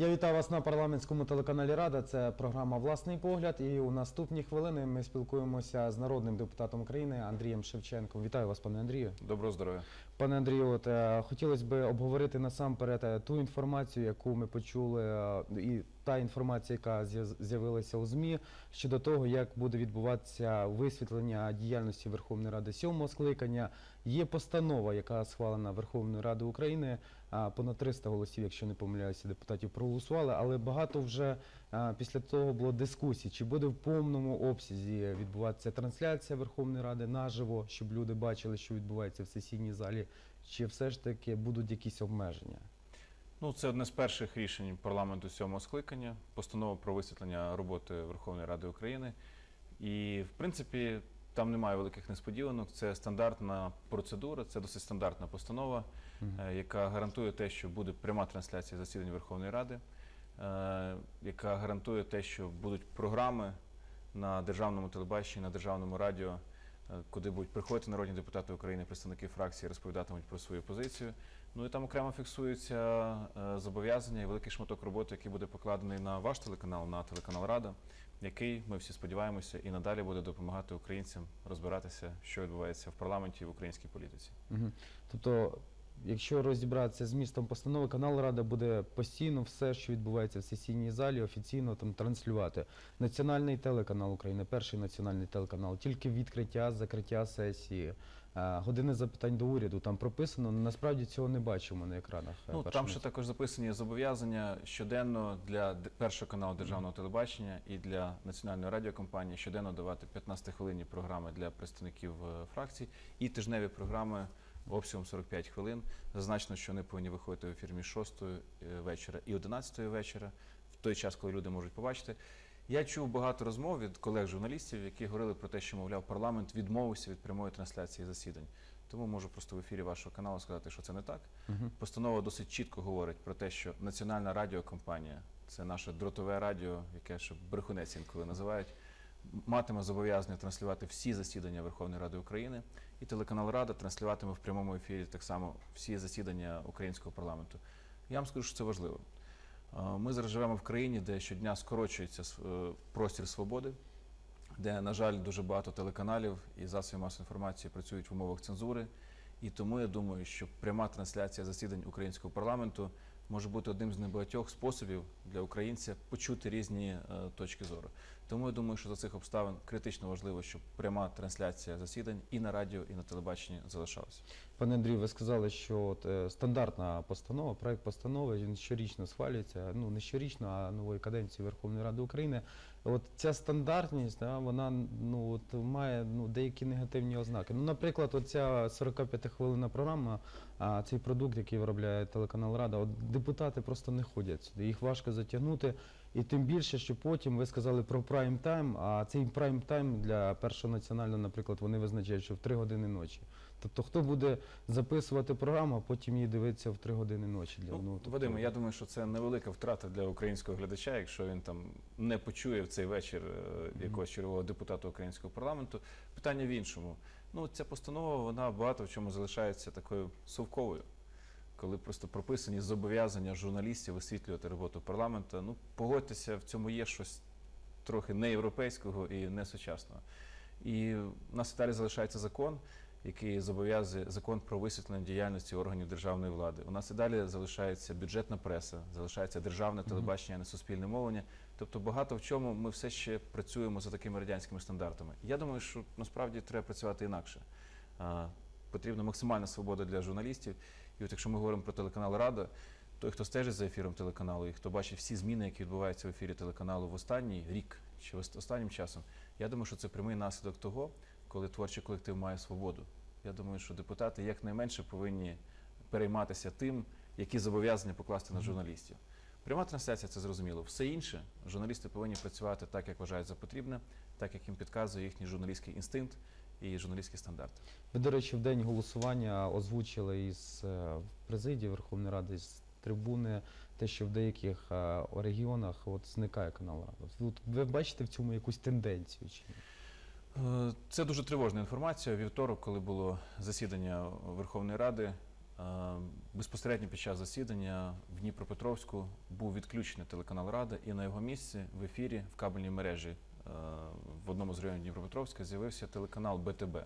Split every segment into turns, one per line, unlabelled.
Я вітаю вас на парламентському телеканалі Рада. Це програма Власний погляд. І у наступні хвилини ми спілкуємося з народним депутатом України Андрієм Шевченком. Вітаю вас, пане Андрію.
Доброго здоров'я.
Пане Андрію, от е, хотілося б обговорити насамперед е, ту інформацію, яку ми почули, е, і та інформація, яка з'явилася у ЗМІ щодо того, як буде відбуватися висвітлення діяльності Верховної Ради сьомого скликання. Є постанова, яка схвалена Верховною Радою України. Понад 300 голосів, якщо не помиляюся, депутатів проголосували, але багато вже після того було дискусій, чи буде в повному обсязі відбуватися трансляція Верховної Ради наживо, щоб люди бачили, що відбувається в сесійній залі, чи все ж таки будуть якісь обмеження?
Ну, це одне з перших рішень парламенту сьомого скликання, постанова про висвітлення роботи Верховної Ради України. І, в принципі, там немає великих несподіванок. Це стандартна процедура, це досить стандартна постанова, е, яка гарантує те, що буде пряма трансляція засідань Верховної Ради, е, яка гарантує те, що будуть програми на державному телебаченні, на державному радіо, е, куди будуть приходити народні депутати України, представники фракції, розповідатимуть про свою позицію. Ну і там окремо фіксуються е, зобов'язання і великий шматок роботи, який буде покладений на ваш телеканал, на телеканал Рада, який ми всі сподіваємося і надалі буде допомагати українцям розбиратися, що відбувається в парламенті і в українській політиці.
Мгм. Тобто, якщо розібратися з містом постанови, канал Рада буде постійно все, що відбувається в сесійній залі, офіційно там транслювати. Національний телеканал України, перший національний телеканал, тільки відкриття, закриття сесії, години запитань до уряду там прописано. Насправді цього не бачимо на екранах. е,
Ну там ще також записані зобов'язання щоденно для першого каналу державного телебачення і для національної радіокомпанії щоденно давати 15-хвилинні програми для представників е, фракцій і тижневі програми обсягом 45 хвилин. Зазначено, що вони повинні виходити в ефір між 6 вечора і 11 вечора, в той час, коли люди можуть побачити. Я чув багато розмов від колег-журналістів, які говорили про те, що, мовляв, парламент відмовився від прямої трансляції засідань. Тому можу просто в ефірі вашого каналу сказати, що це не так.
Мгм.
Постанова досить чітко говорить про те, що Національна радіокомпанія, це наше дротове радіо, яке ще брехунець інколи називають, матиме зобов'язання транслювати всі засідання Верховної Ради України, і телеканал Рада транслюватиме в прямому ефірі так само всі засідання українського парламенту. Я вам скажу, що це важливо. Е, Ми зараз живемо в країні, де щодня скорочується е, простір свободи, де, на жаль, дуже багато телеканалів і засобів масової інформації працюють в умовах цензури. І тому я думаю, що пряма трансляція засідань українського парламенту може бути одним з небагатьох способів для українця почути різні е, точки зору. Тому я думаю, що за цих обставин критично важливо, щоб пряма трансляція засідань і на радіо, і на телебаченні залишалася.
Пане Андрію, ви сказали, що от, е, стандартна постанова, проект постанови він щорічно схвалюється. Ну не щорічно, а нової каденції Верховної Ради України. От ця стандартність, да, вона ну от має ну деякі негативні ознаки. Ну, наприклад, оця 45 хвилинна програма, а цей продукт, який виробляє телеканал Рада, от депутати просто не ходять сюди. Їх важко затягнути. І тим більше, що потім ви сказали про прайм тайм, а цей прайм тайм для першого національного, наприклад, вони визначають, що в 3 години ночі. Тобто, хто буде записувати програму, а потім її дивитися в 3 години ночі для
Ну,
тобто,
Вадиме, я думаю, що це невелика втрата для українського глядача, якщо він там не почує в цей вечір е, якогось чергового депутата українського парламенту. Питання в іншому. Ну, ця постанова вона багато в чому залишається такою совковою, коли просто прописані зобов'язання журналістів висвітлювати роботу парламенту. Ну, погодьтеся, в цьому є щось трохи неєвропейського і не сучасного. І в нас і далі залишається закон, який зобов'язує закон про висвітлення діяльності органів державної влади. У нас і далі залишається бюджетна преса, залишається державне телебачення, не суспільне мовлення. Тобто багато в чому ми все ще працюємо за такими радянськими стандартами. Я думаю, що насправді треба працювати інакше. Потрібна максимальна свобода для журналістів. І от якщо ми говоримо про телеканал Рада, той, хто стежить за ефіром телеканалу, і хто бачить всі зміни, які відбуваються в ефірі телеканалу в останній рік чи останнім часом, я думаю, що це прямий наслідок того, коли творчий колектив має свободу. Я думаю, що депутати якнайменше повинні перейматися тим, які зобов'язання покласти на журналістів. Пряма трансляція це зрозуміло. Все інше журналісти повинні працювати так, як вважають за потрібне, так як їм підказує їхній журналістський інстинкт і журналістські стандарти.
Ви, до речі, в день голосування озвучили із е, президії Верховної Ради з трибуни те, що в деяких е, регіонах от зникає канал Рада. Ви бачите в цьому якусь тенденцію? Чи ні?
Е, Це дуже тривожна інформація. Вівторок, коли було засідання Верховної Ради, е, Безпосередньо під час засідання в Дніпропетровську був відключений телеканал Рада, і на його місці в ефірі в кабельній мережі е, в одному з районів Дніпропетровська з'явився телеканал БТБ.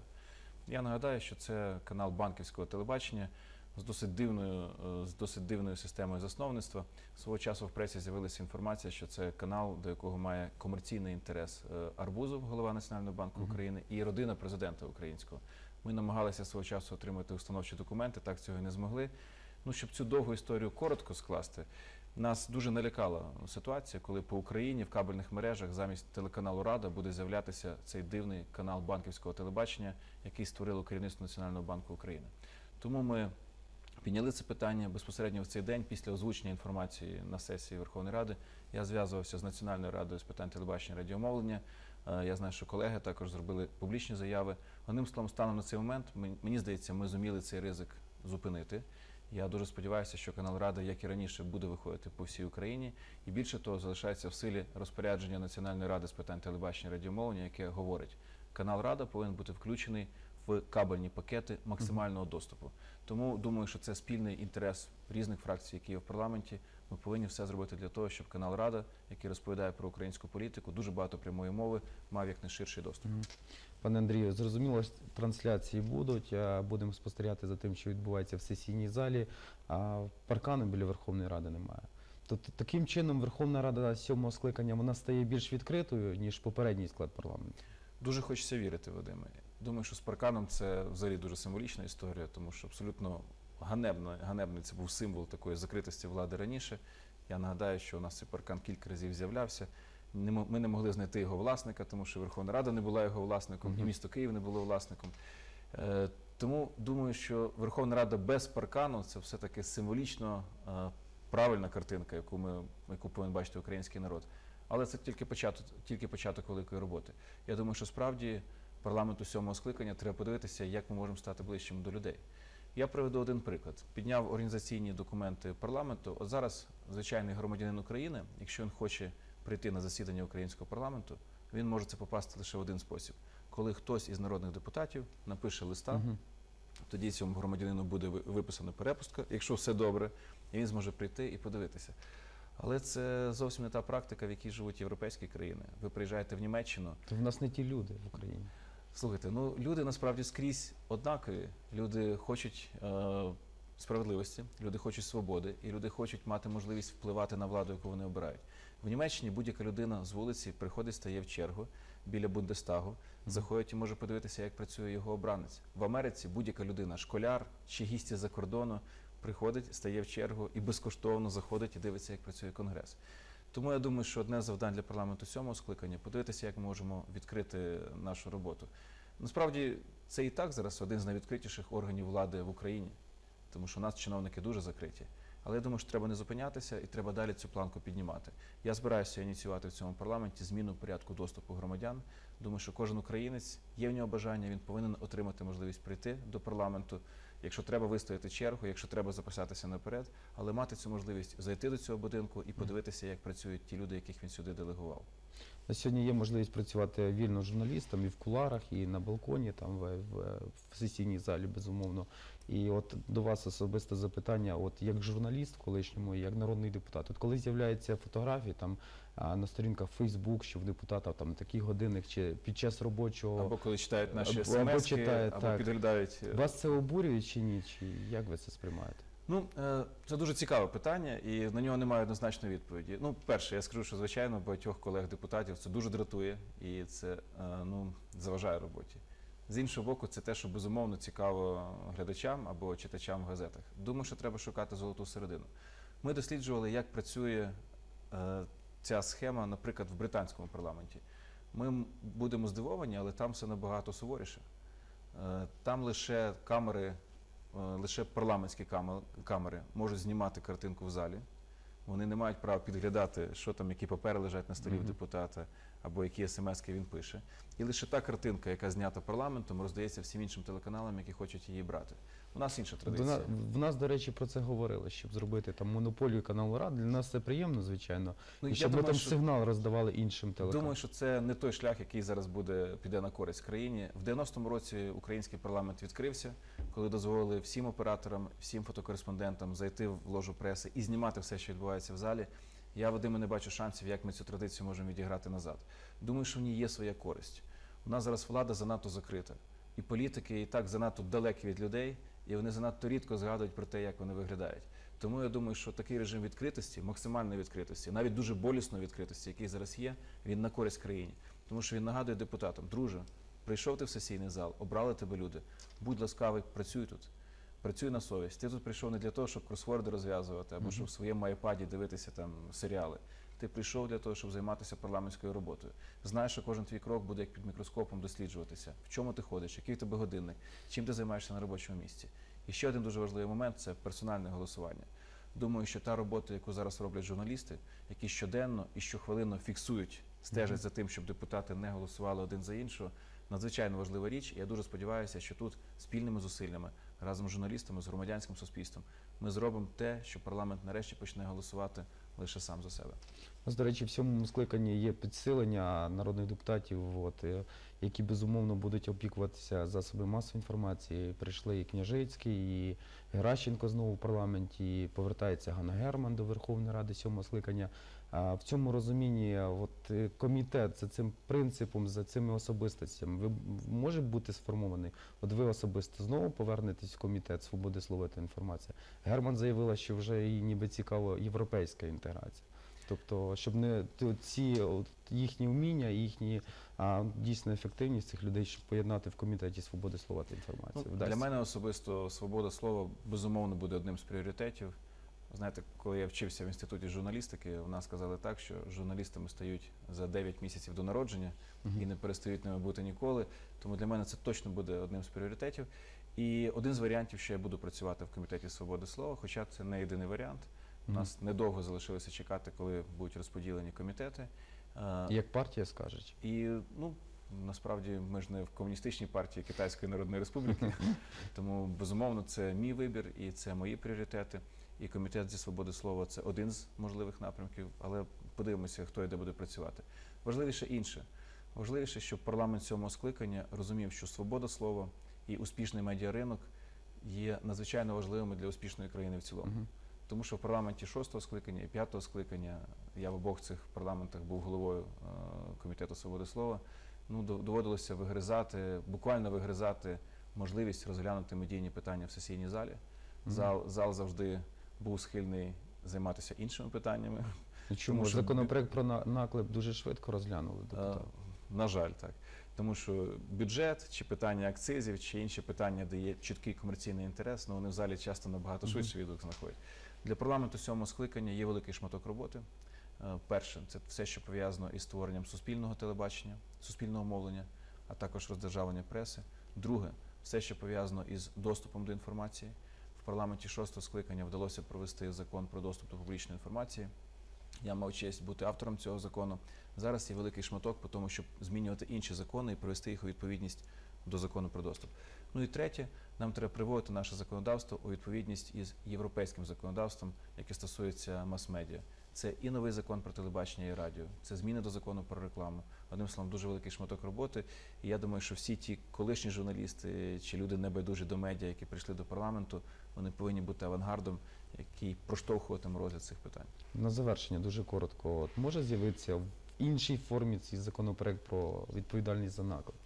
Я нагадаю, що це канал банківського телебачення з досить дивною, е, з досить дивною системою засновництва. Свого часу в пресі з'явилася інформація, що це канал, до якого має комерційний інтерес е, Арбузов, голова Національного банку. України, і родина президента українського. Ми намагалися свого часу отримати установчі документи, так цього і не змогли. Ну, щоб цю довгу історію коротко скласти, нас дуже налякала ситуація, коли по Україні в кабельних мережах замість телеканалу Рада буде з'являтися цей дивний канал банківського телебачення, який створило керівництво Національного банку України. Тому ми підняли це питання безпосередньо в цей день після озвучення інформації на сесії Верховної Ради. Я зв'язувався з Національною радою з питань телебачення і радіомовлення. Е, Я знаю, що колеги також зробили публічні заяви. Одним словом, станом на цей момент, мен- мені здається, ми зуміли цей ризик зупинити. Я дуже сподіваюся, що канал Рада, як і раніше, буде виходити по всій Україні. І більше того, залишається в силі розпорядження Національної ради з питань телебачення і радіомовлення, яке говорить, канал Рада повинен бути включений в кабельні пакети максимального доступу. Тому думаю, що це спільний інтерес різних фракцій, які є в парламенті. Ми повинні все зробити для того, щоб канал Рада, який розповідає про українську політику, дуже багато прямої мови, мав якнайширший доступ.
Пане Андрію, зрозуміло, трансляції будуть. Будемо спостерігати за тим, що відбувається в сесійній залі, а паркану біля Верховної Ради немає. Тобто таким чином Верховна Рада сьомого скликання вона стає більш відкритою, ніж попередній склад парламенту.
Дуже хочеться вірити, Вадиме. Думаю, що з парканом це взагалі дуже символічна історія, тому що абсолютно ганебно, ганебний це був символ такої закритості влади раніше. Я нагадаю, що у нас цей паркан кілька разів з'являвся. Ми не могли знайти його власника, тому що Верховна Рада не була його власником, і місто Київ не було власником. Е, Тому думаю, що Верховна Рада без паркану це все-таки символічно е, правильна картинка, яку ми яку повинен бачити український народ. Але це тільки початок, тільки початок великої роботи. Я думаю, що справді парламенту сьомого скликання треба подивитися, як ми можемо стати ближчими до людей. Я приведу один приклад. Підняв організаційні документи парламенту. От зараз звичайний громадянин України, якщо він хоче прийти на засідання українського парламенту, він може це попасти лише в один спосіб. Коли хтось із народних депутатів напише листа,
Мгм.
тоді цьому громадянину буде ви- виписана перепустка, якщо все добре, і він зможе прийти і подивитися. Але це зовсім не та практика, в якій живуть європейські країни. Ви приїжджаєте в Німеччину.
То в нас не ті люди в Україні.
Слухайте, ну люди насправді скрізь однакові. Люди хочуть е, справедливості, люди хочуть свободи, і люди хочуть мати можливість впливати на владу, яку вони обирають. В Німеччині будь-яка людина з вулиці приходить, стає в чергу біля Бундестагу, заходить і може подивитися, як працює його обранець. В Америці будь-яка людина, школяр чи гість із-за кордону, приходить, стає в чергу і безкоштовно заходить і дивиться, як працює конгрес. Тому я думаю, що одне з завдань для парламенту сьомого скликання подивитися, як ми можемо відкрити нашу роботу. Насправді це і так зараз один з найвідкритіших органів влади в Україні, тому що у нас чиновники дуже закриті. Але я думаю, що треба не зупинятися і треба далі цю планку піднімати. Я збираюся ініціювати в цьому парламенті зміну порядку доступу громадян. Думаю, що кожен українець є в нього бажання, він повинен отримати можливість прийти до парламенту. Якщо треба вистояти чергу, якщо треба записатися наперед, але мати цю можливість зайти до цього будинку і подивитися, як працюють ті люди, яких він сюди делегував.
На сьогодні є можливість працювати вільно журналістам і в куларах, і на балконі, там в, в, в сесійній залі, безумовно. І от до вас особисте запитання, от як журналіст колишньому, як народний депутат. От коли з'являються фотографії там на сторінках Facebook, що в депутата там таких годинах чи під час робочого
Або коли читають наші
Або- або
смс,
читають,
або
так.
підглядають. е,
вас це обурює чи ні? Чи як ви це сприймаєте?
Ну, е, це дуже цікаве питання, і на нього немає однозначної відповіді. Ну, перше, я скажу, що звичайно багатьох колег-депутатів це дуже дратує і це е, ну, заважає роботі. З іншого боку, це те, що безумовно цікаво глядачам або читачам в газетах. Думаю, що треба шукати золоту середину. Ми досліджували, як працює е, ця схема, наприклад, в британському парламенті. Ми будемо здивовані, але там все набагато суворіше. Там лише камери, лише парламентські камери, камери можуть знімати картинку в залі. Вони не мають права підглядати, що там, які папери лежать на столі в депутата. Або які смски він пише. І лише та картинка, яка знята парламентом, роздається всім іншим телеканалам, які хочуть її брати. У нас інша традиція.
на- в нас, до речі, про це говорили, щоб зробити там монополію каналу Рад. Для нас це приємно, звичайно.
Ну,
і щоб ми там
що-
сигнал роздавали іншим телеканалам.
Думаю, що це не той шлях, який зараз буде піде на користь країні. В 90-му році український парламент відкрився, коли дозволили всім операторам, всім фотокореспондентам зайти в ложу преси і знімати все, що відбувається в залі. Я Вадиме не бачу шансів, як ми цю традицію можемо відіграти назад. Думаю, що в ній є своя користь. У нас зараз влада занадто закрита, і політики і так занадто далекі від людей, і вони занадто рідко згадують про те, як вони виглядають. Тому я думаю, що такий режим відкритості, максимальної відкритості, навіть дуже болісної відкритості, який зараз є, він на користь країні. Тому що він нагадує депутатам, друже, прийшов ти в сесійний зал, обрали тебе люди. Будь ласкавий, працюй тут. Працюй на совість. Ти тут прийшов не для того, щоб кросворди розв'язувати, або щоб в своєму айпаді дивитися там серіали. Ти прийшов для того, щоб займатися парламентською роботою. Знаєш, що кожен твій крок буде як під мікроскопом досліджуватися. В чому ти ходиш, який в тебе годинник, чим ти займаєшся на робочому місці. І ще один дуже важливий момент це персональне голосування. Думаю, що та робота, яку зараз роблять журналісти, які щоденно і щохвилинно фіксують, стежать за тим, щоб депутати не голосували один за іншого, надзвичайно важлива річ. І я дуже сподіваюся, що тут спільними зусиллями разом з журналістами, з громадянським суспільством, ми зробимо те, що парламент нарешті почне голосувати лише сам за себе.
Нас, до речі, в цьому скликанні є підсилення народних депутатів, от, е, які безумовно будуть опікуватися засоби масової інформації. Прийшли і Княжицький, і Геращенко знову в парламенті, повертається Ганна Герман до Верховної Ради сьомого скликання. В цьому розумінні от, е, комітет за цим принципом, за цими особистостями, ви може бути сформований? От ви особисто знову повернетесь в комітет свободи слова та інформації. Герман заявила, що вже їй ніби цікаво європейська інтеграція. Тобто, щоб не ці от, їхні вміння, їхні а, дійсно ефективність цих людей, щоб поєднати в комітеті свободи слова та інформації.
Ну, для мене особисто свобода слова безумовно буде одним з пріоритетів. Знаєте, коли я вчився в інституті журналістики, у нас сказали так, що журналістами стають за 9 місяців до народження
Мгм.
і не перестають ними бути ніколи. Тому для мене це точно буде одним з пріоритетів. І один з варіантів, що я буду працювати в комітеті свободи слова, хоча це не єдиний варіант. У
Мгм.
нас недовго залишилося чекати, коли будуть розподілені комітети.
Як партія скажуть.
і ну насправді ми ж не в комуністичній партії Китайської Народної Республіки, тому безумовно це мій вибір і це мої пріоритети. І комітет зі свободи слова це один з можливих напрямків, але подивимося, хто і де буде працювати. Важливіше інше. Важливіше, щоб парламент цьому скликання розумів, що свобода слова і успішний медіаринок є надзвичайно важливими для успішної країни в цілому.
Мгм.
Тому що в парламенті шостого скликання і п'ятого скликання я в обох цих парламентах був головою е, комітету свободи слова. Ну доводилося вигризати, буквально вигризати можливість розглянути медійні питання в сесійній залі.
Мгм.
Зал, зал завжди був схильний займатися іншими питаннями.
І Чому
тому що
законопроект про наклеп дуже швидко розглянули депутати?
На жаль, так. Тому що бюджет чи питання акцизів, чи інші питання, де є чіткий комерційний інтерес, ну вони в залі часто набагато швидше відгук знаходять. Для парламенту сьомого скликання є великий шматок роботи. Е, Перше, це все, що пов'язано із створенням суспільного телебачення, суспільного мовлення, а також роздержавлення преси. Друге, все, що пов'язано із доступом до інформації. Парламенті шостого скликання вдалося провести закон про доступ до публічної інформації. Я мав честь бути автором цього закону. Зараз є великий шматок по тому, щоб змінювати інші закони і привести їх у відповідність до закону про доступ. Ну і третє, нам треба приводити наше законодавство у відповідність із європейським законодавством, яке стосується мас-медіа. Це і новий закон про телебачення і радіо, це зміни до закону про рекламу. Одним словом, дуже великий шматок роботи. І я думаю, що всі ті колишні журналісти чи люди небайдужі до медіа, які прийшли до парламенту, вони повинні бути авангардом, який проштовхуватиме розгляд цих питань.
На завершення дуже коротко. От може з'явитися в іншій формі цей законопроект про відповідальність за наклеп?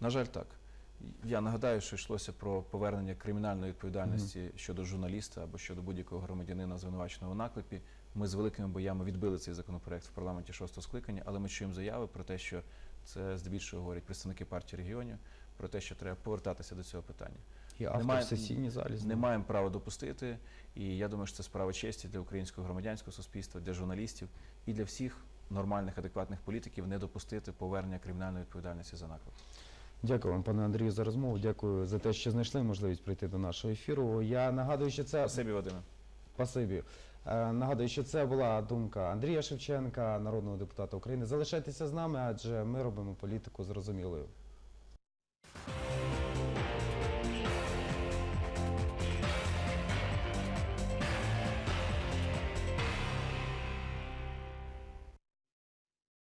На жаль, так. Я нагадаю, що йшлося про повернення кримінальної відповідальності щодо журналіста або щодо будь-якого громадянина звинуваченого в наклепі. Ми з великими боями відбили цей законопроект в парламенті шостого скликання, але ми чуємо заяви про те, що це здебільшого говорять представники партії регіонів, про те, що треба повертатися до цього питання.
І автор в сесійній залі
Не маємо права допустити, і я думаю, що це справа честі для українського громадянського суспільства, для журналістів і для всіх нормальних, адекватних політиків не допустити повернення кримінальної відповідальності за наклеп.
Дякую вам, пане Андрію, за розмову. Дякую за те, що знайшли можливість прийти до нашого ефіру. Я нагадую, що це
Спасибі, Вадиме.
Спасибі. Е, Нагадую, що це була думка Андрія Шевченка, народного депутата України. Залишайтеся з нами, адже ми робимо політику зрозумілою.